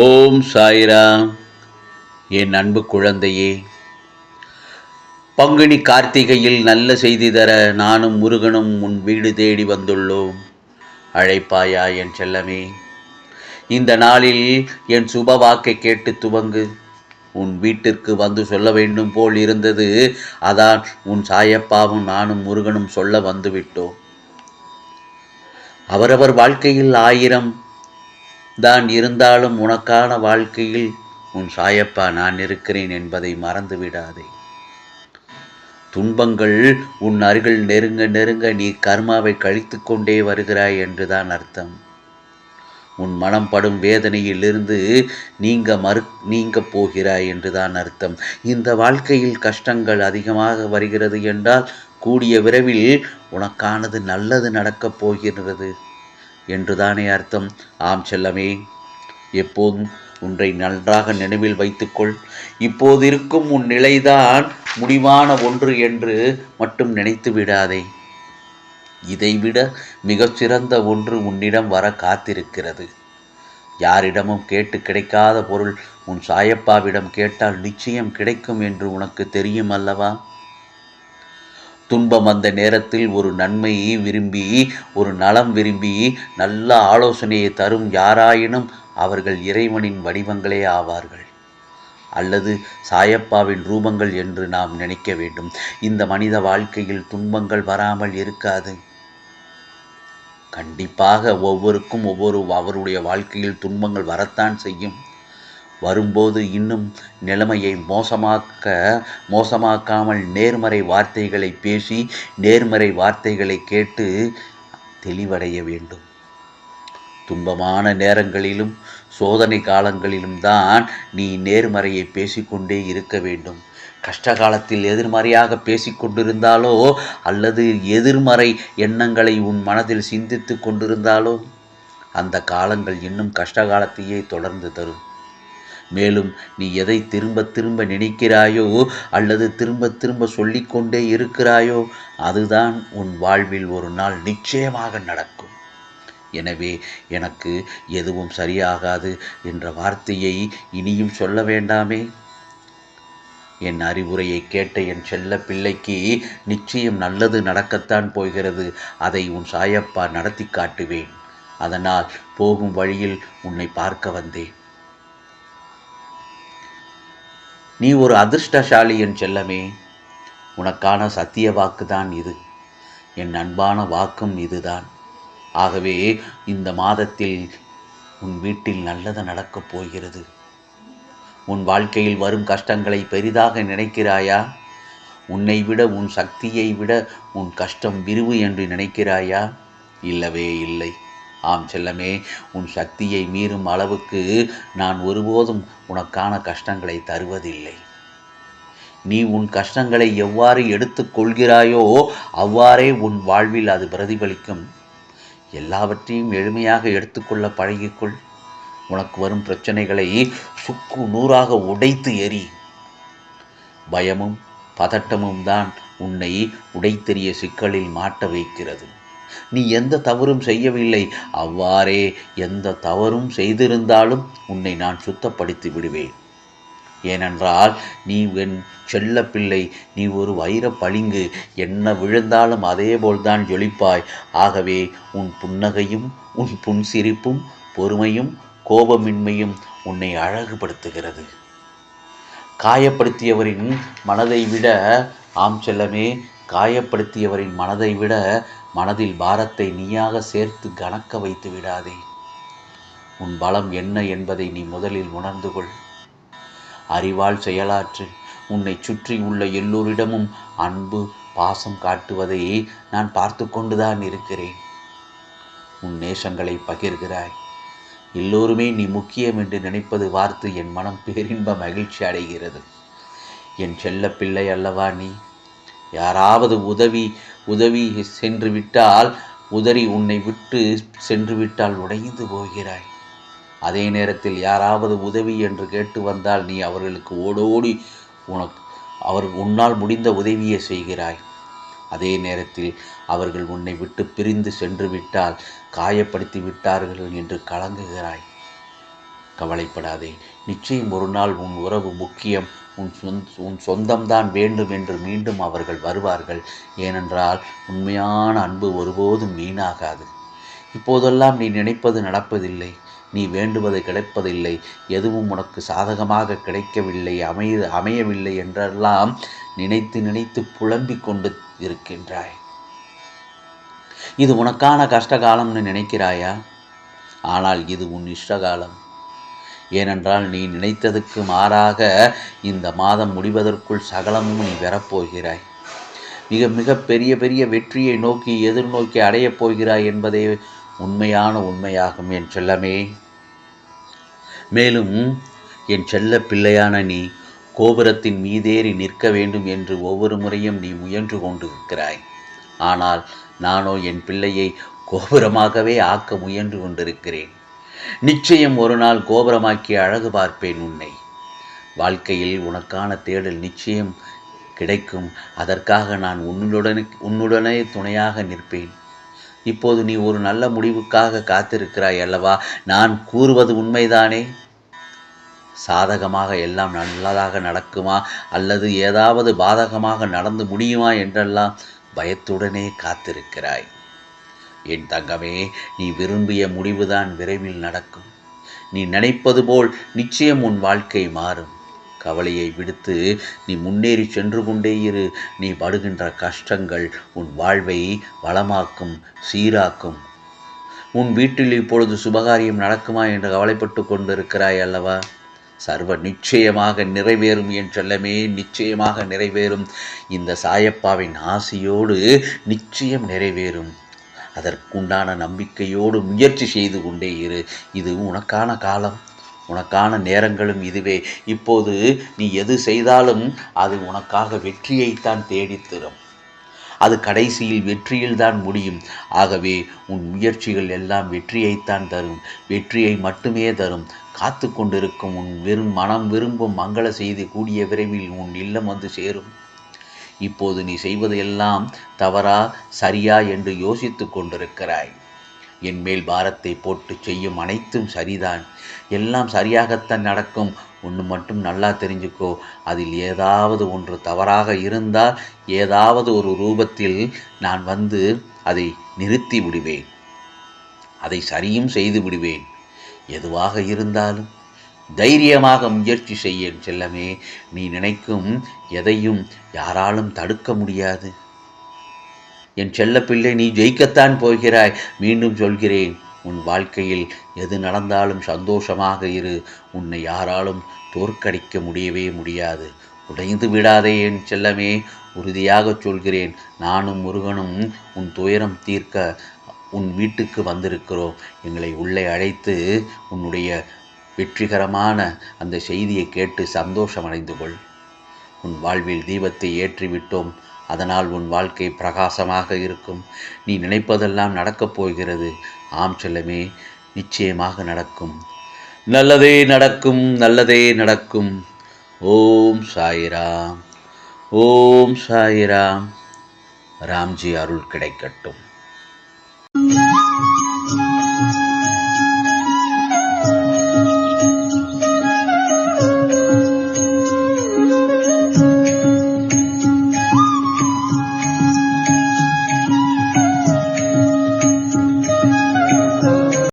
ஓம் சாய்ராம். என் அன்பு குழந்தையே பங்குனி கார்த்திகையில் நல்ல செய்தி தர நானும் முருகனும் உன் வீடு தேடி வந்துள்ளோம். அழைப்பாயா என் செல்லமே இந்த நாளில் என் சுப வாக்கை கேட்டு துவங்கு. உன் வீட்டிற்கு வந்து சொல்ல வேண்டும் போல் இருந்தது அதான் உன் சாயப்பாவும் நானும் முருகனும் சொல்ல வந்துவிட்டோம். அவரவர் வாழ்க்கையில் ஆயிரம் தான் இருந்தாலும் உனக்கான வாழ்க்கையில் உன் சாயப்பா நான் இருக்கிறேன் என்பதை மறந்து விடாதே துன்பங்கள் உன் அருகில் நெருங்க நெருங்க நீ கர்மாவை கழித்து கொண்டே வருகிறாய் என்றுதான் அர்த்தம். உன் மனம் படும் வேதனையிலிருந்து நீங்க மறு நீங்க போகிறாய் என்றுதான் அர்த்தம். இந்த வாழ்க்கையில் கஷ்டங்கள் அதிகமாக வருகிறது என்றால் கூடிய விரைவில் உனக்கானது நல்லது நடக்கப் போகிறது என்றுதானே அர்த்தம்? ஆம் செல்லமே. எப்போதும் ஒன்றை நன்றாக நினைவில் வைத்துக்கொள். இப்போது இருக்கும் உன் நிலைதான் முடிவான ஒன்று என்று மட்டும் நினைத்து விடாதே. இதைவிட மிகச்சிறந்த ஒன்று உன்னிடம் வர காத்திருக்கிறது. யாரிடமும் கேட்டு கிடைக்காத பொருள் உன் சாயப்பாவிடம் கேட்டால் நிச்சயம் கிடைக்கும் என்று உனக்கு தெரியும் அல்லவா? துன்பம் வந்த நேரத்தில் ஒரு நன்மையை விரும்பி ஒரு நலம் விரும்பி நல்ல ஆலோசனையை தரும் யாராயினும் அவர்கள் இறைவனின் வடிவங்களே ஆவார்கள். அல்லது சாயப்பாவின் ரூபங்கள் என்று நாம் நினைக்க வேண்டும். இந்த மனித வாழ்க்கையில் துன்பங்கள் வராமல் இருக்காது. கண்டிப்பாக ஒவ்வொருக்கும் ஒவ்வொரு அவருடைய வாழ்க்கையில் துன்பங்கள் வரத்தான் செய்யும். வரும்போது இன்னும் நிலைமையை மோசமாக்க மோசமாக்காமல் நேர்மறை வார்த்தைகளை பேசி நேர்மறை வார்த்தைகளை கேட்டு தெளிவடைய வேண்டும். துன்பமான நேரங்களிலும் சோதனை காலங்களிலும் தான் நீ நேர்மறையை பேசிக்கொண்டே இருக்க வேண்டும். கஷ்ட காலத்தில் எதிர்மறையாக பேசிக்கொண்டிருந்தாலோ அல்லது எதிர்மறை எண்ணங்களை உன் மனதில் சிந்தித்து கொண்டிருந்தாலோ அந்த காலங்கள் இன்னும் கஷ்ட காலத்தையே தொடர்ந்து தரும். மேலும் நீ எதை திரும்ப திரும்ப நினைக்கிறாயோ அல்லது திரும்ப திரும்ப சொல்லிக்கொண்டே இருக்கிறாயோ அதுதான் உன் வாழ்வில் ஒரு நாள் நிச்சயமாக நடக்கும். எனவே எனக்கு எதுவும் சரியாகாது என்ற வார்த்தையை இனியும் சொல்ல வேண்டாமே. என் அறிவுரையை கேட்ட என் செல்ல பிள்ளைக்கு நிச்சயம் நல்லது நடக்கத்தான் போகிறது. அதை உன் சாயப்பா நடத்தி காட்டுவேன். அதனால் போகும் வழியில் உன்னை பார்க்க வந்தேன். நீ ஒரு அதிர்ஷ்டசாலி என் செல்லமே உனக்கான சத்திய வாக்குதான் இது. என் அன்பான வாக்கும் இதுதான். ஆகவே இந்த மாதத்தில் உன் வீட்டில் நல்லது நடக்கப் போகிறது. உன் வாழ்க்கையில் வரும் கஷ்டங்களை பெரிதாக நினைக்கிறாயா? உன்னை விட உன் சக்தியை விட உன் கஷ்டம் விரிவு என்று நினைக்கிறாயா? இல்லவே இல்லை. ஆம் செல்லமே உன் சக்தியை மீறும் அளவுக்கு நான் ஒருபோதும் உனக்கான கஷ்டங்களை தருவதில்லை. நீ உன் கஷ்டங்களை எவ்வாறு எடுத்துக்கொள்கிறாயோ அவ்வாறே உன் வாழ்வில் அது பிரதிபலிக்கும். எல்லாவற்றையும் எளிமையாக எடுத்துக்கொள்ள பழகிக்கொள். உனக்கு வரும் பிரச்சனைகளை சுக்கு நூறாக உடைத்து எறி. பயமும் பதட்டமும் தான் உன்னை உடைத்தெறிய சிக்கலில் மாட்ட வைக்கிறது. நீ எந்த தவறும் செய்யவில்லை. அவ்வாறே எந்த தவறும் செய்திருந்தாலும் உன்னை நான் சுத்தப்படுத்தி விடுவேன். ஏனென்றால் நீ என் செல்ல பிள்ளை நீ ஒரு வைர பளிங்கு என்ன விழுந்தாலும் அதேபோல்தான் ஜொலிப்பாய். ஆகவே உன் புன்னகையும் உன் புன்சிரிப்பும் பொறுமையும் கோபமின்மையும் உன்னை அழகுபடுத்துகிறது. காயப்படுத்தியவரின் மனதை விட ஆம் செல்லமே காயப்படுத்தியவரின் மனதை விட மனதில் பாரத்தை நீயாக சேர்த்து கணக்க வைத்து விடாதே. உன் பலம் என்ன என்பதை நீ முதலில் உணர்ந்து கொள். அறிவால் செயலாற்று. உன்னை சுற்றி உள்ள எல்லோரிடமும் அன்பு பாசம் காட்டுவதையே நான் பார்த்து கொண்டுதான் இருக்கிறேன். உன் நேசங்களை பகிர்கிறாய். எல்லோருமே நீ முக்கியம் என்று நினைப்பது பார்த்து என் மனம் பேரின்ப மகிழ்ச்சி அடைகிறது. என் செல்ல பிள்ளை அல்லவா நீ? யாராவது உதவி உதவி சென்று விட்டால் உதறி உன்னை விட்டு சென்று விட்டால் உடைந்து போகிறாய். அதே நேரத்தில் யாராவது உதவி என்று கேட்டு வந்தால் நீ அவர்களுக்கு ஓடோடி உனக்கு அவர் உன்னால் முடிந்த உதவியை செய்கிறாய். அதே நேரத்தில் அவர்கள் உன்னை விட்டு பிரிந்து சென்று விட்டால் காயப்படுத்தி விட்டார்கள் என்று கலங்குகிறாய். கவலைப்படாதே. நிச்சயம் ஒரு நாள் உன் உறவு முக்கியம். உன் சொந்த உன் சொந்தம்தான் வேண்டும் என்று மீண்டும் அவர்கள் வருவார்கள். ஏனென்றால் உண்மையான அன்பு ஒருபோதும் வீணாகாது. இப்போதெல்லாம் நீ நினைப்பது நடப்பதில்லை. நீ வேண்டுவது கிடைப்பதில்லை எதுவும் உனக்கு சாதகமாக கிடைக்கவில்லை. அமைய அமையவில்லை என்றெல்லாம் நினைத்து நினைத்து புலம்பிக் கொண்டு இருக்கின்றாய். இது உனக்கான கஷ்டகாலம்னு நினைக்கிறாயா? ஆனால் இது உன் இஷ்டகாலம். ஏனென்றால் நீ நினைத்ததுக்கு மாறாக இந்த மாதம் முடிவதற்குள் சகலமும் நீ பெறப்போகிறாய். மிக மிக பெரிய பெரிய வெற்றியை நோக்கி எதிர்நோக்கி அடையப் போகிறாய் என்பதே உண்மையான உண்மையாகும் என் செல்லமே. மேலும் என் செல்ல பிள்ளையான நீ கோபுரத்தின் மீதேறி நிற்க வேண்டும் என்று ஒவ்வொரு முறையும் நீ முயன்று கொண்டிருக்கிறாய். ஆனால் நானோ என் பிள்ளையை கோபுரமாகவே ஆக்க முயன்று கொண்டிருக்கிறேன். நிச்சயம் ஒரு நாள் கோபுரமாக்கி அழகு பார்ப்பேன் உன்னை. வாழ்க்கையில் உனக்கான தேடல் நிச்சயம் கிடைக்கும். அதற்காக நான் உன்னுடனே உன்னுடனே துணையாக நிற்பேன். இப்போது நீ ஒரு நல்ல முடிவுக்காக காத்திருக்கிறாய் அல்லவா? நான் கூறுவது உண்மைதானே? சாதகமாக எல்லாம் நல்லதாக நடக்குமா? அல்லது ஏதாவது பாதகமாக நடந்து முடியுமா என்றெல்லாம் பயத்துடனே காத்திருக்கிறாய். என் தங்கமே நீ விரும்பிய முடிவுதான் விரைவில் நடக்கும். நீ நினைப்பது போல் நிச்சயம் உன் வாழ்க்கை மாறும். கவலையை விடுத்து நீ முன்னேறி சென்று கொண்டே இரு. நீ படுகின்ற கஷ்டங்கள் உன் வாழ்வை வளமாக்கும் சீராக்கும். உன் வீட்டில் இப்பொழுது சுபகாரியம் நடக்குமா என்று கவலைப்பட்டு கொண்டிருக்கிறாய் அல்லவா? சர்வ நிச்சயமாக நிறைவேறும் என் செல்லமே நிச்சயமாக நிறைவேறும். இந்த சாயப்பாவின் ஆசையோடு நிச்சயம் நிறைவேறும். அதற்குண்டான நம்பிக்கையோடு முயற்சி செய்து கொண்டே இரு. இது உனக்கான காலம். உனக்கான நேரங்களும் இதுவே. இப்போது நீ எது செய்தாலும் அது உனக்காக வெற்றியைத்தான் தேடித்தரும் அது கடைசியில் வெற்றியில்தான் முடியும். ஆகவே உன் முயற்சிகள் எல்லாம் வெற்றியைத்தான் தரும். வெற்றியை மட்டுமே தரும். காத்து கொண்டிருக்கும் உன் வெறும் மனம் விரும்பும் மங்கள செய்தி கூடிய விரைவில் உன் இல்லம் வந்து சேரும். இப்போது நீ செய்வதையெல்லாம் தவறா சரியா என்று யோசித்து கொண்டிருக்கிறாய். என் மேல் பாரத்தை போட்டு செய்யும் அனைத்தும் சரிதான். எல்லாம் சரியாகத்தான் நடக்கும். ஒன்று மட்டும் நல்லா தெரிஞ்சுக்கோ. அதில் ஏதாவது ஒன்று தவறாக இருந்தால் ஏதாவது ஒரு ரூபத்தில் நான் வந்து அதை நிறுத்தி விடுவேன். அதை சரியும் செய்து விடுவேன். எதுவாக இருந்தாலும். தைரியமாக முயற்சி செய்ய செல்லமே நீ நினைக்கும் எதையும் யாராலும் தடுக்க முடியாது. என் செல்லப்பிள்ளை நீ ஜெயிக்கத்தான் போகிறாய். மீண்டும் சொல்கிறேன் உன் வாழ்க்கையில் எது நடந்தாலும் சந்தோஷமாக இரு. உன்னை யாராலும் தோற்கடிக்க முடியவே முடியாது. உடைந்து விடாதே என் செல்லமே உறுதியாக சொல்கிறேன். நானும் முருகனும் உன் துயரம் தீர்க்க உன் வீட்டுக்கு வந்திருக்கிறோம். எங்களை உள்ளே அழைத்து உன்னுடைய வெற்றிகரமான அந்த செய்தியை கேட்டு சந்தோஷம் அடைந்து கொள். உன் வாழ்வில் தீபத்தை ஏற்றிவிட்டோம். அதனால் உன் வாழ்க்கை பிரகாசமாக இருக்கும். நீ நினைப்பதெல்லாம் நடக்கப் போகிறது. ஆம் செல்லமே நிச்சயமாக நடக்கும். நல்லதே நடக்கும் நல்லதே நடக்கும். ஓம் சாயிராம் ஓம் சாயிராம். ராம்ஜி அருள் கிடைக்கட்டும்.